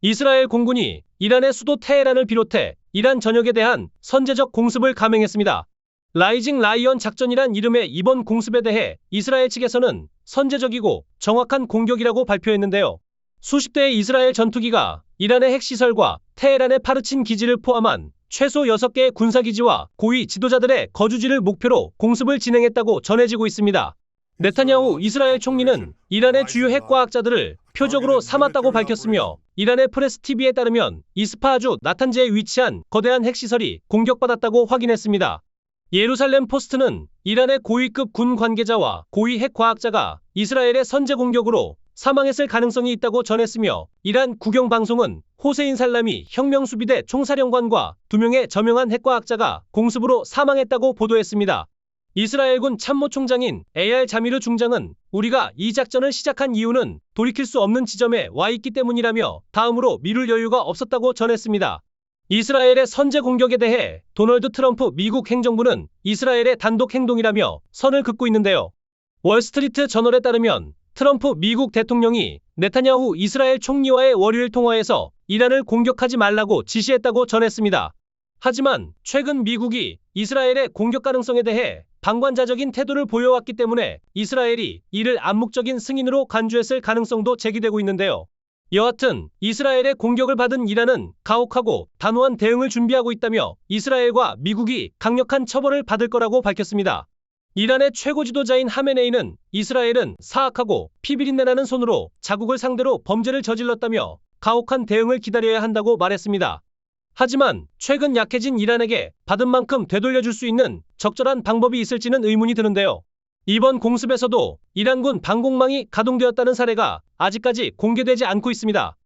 이스라엘 공군이 이란의 수도 테헤란을 비롯해 이란 전역에 대한 선제적 공습을 감행했습니다. 라이징 라이언 작전이란 이름의 이번 공습에 대해 이스라엘 측에서는 선제적이고 정확한 공격이라고 발표했는데요. 수십 대의 이스라엘 전투기가 이란의 핵시설과 테헤란의 파르친 기지를 포함한 최소 6개의 군사기지와 고위 지도자들의 거주지를 목표로 공습을 진행했다고 전해지고 있습니다. 네타냐후 이스라엘 총리는 이란의 주요 핵과학자들을 표적으로 삼았다고 밝혔으며 이란의 프레스 TV에 따르면 이스파하주 나탄제에 위치한 거대한 핵시설이 공격받았다고 확인했습니다. 예루살렘 포스트는 이란의 고위급 군 관계자와 고위 핵과학자가 이스라엘의 선제 공격으로 사망했을 가능성이 있다고 전했으며 이란 국영방송은 호세인 살람이 혁명수비대 총사령관과 두 명의 저명한 핵과학자가 공습으로 사망했다고 보도했습니다. 이스라엘군 참모총장인 에얄 자미르 중장은 우리가 이 작전을 시작한 이유는 돌이킬 수 없는 지점에 와 있기 때문이라며 다음으로 미룰 여유가 없었다고 전했습니다. 이스라엘의 선제 공격에 대해 도널드 트럼프 미국 행정부는 이스라엘의 단독 행동이라며 선을 긋고 있는데요. 월스트리트 저널에 따르면 트럼프 미국 대통령이 네타냐후 이스라엘 총리와의 월요일 통화에서 이란을 공격하지 말라고 지시했다고 전했습니다. 하지만 최근 미국이 이스라엘의 공격 가능성에 대해 방관자적인 태도를 보여왔기 때문에 이스라엘이 이를 암묵적인 승인으로 간주했을 가능성도 제기되고 있는데요. 여하튼 이스라엘의 공격을 받은 이란은 가혹하고 단호한 대응을 준비하고 있다며 이스라엘과 미국이 강력한 처벌을 받을 거라고 밝혔습니다. 이란의 최고 지도자인 하메네이는 이스라엘은 사악하고 피비린내나는 손으로 자국을 상대로 범죄를 저질렀다며 가혹한 대응을 기다려야 한다고 말했습니다. 하지만 최근 약해진 이란에게 받은 만큼 되돌려줄 수 있는 적절한 방법이 있을지는 의문이 드는데요. 이번 공습에서도 이란군 방공망이 가동되었다는 사례가 아직까지 공개되지 않고 있습니다.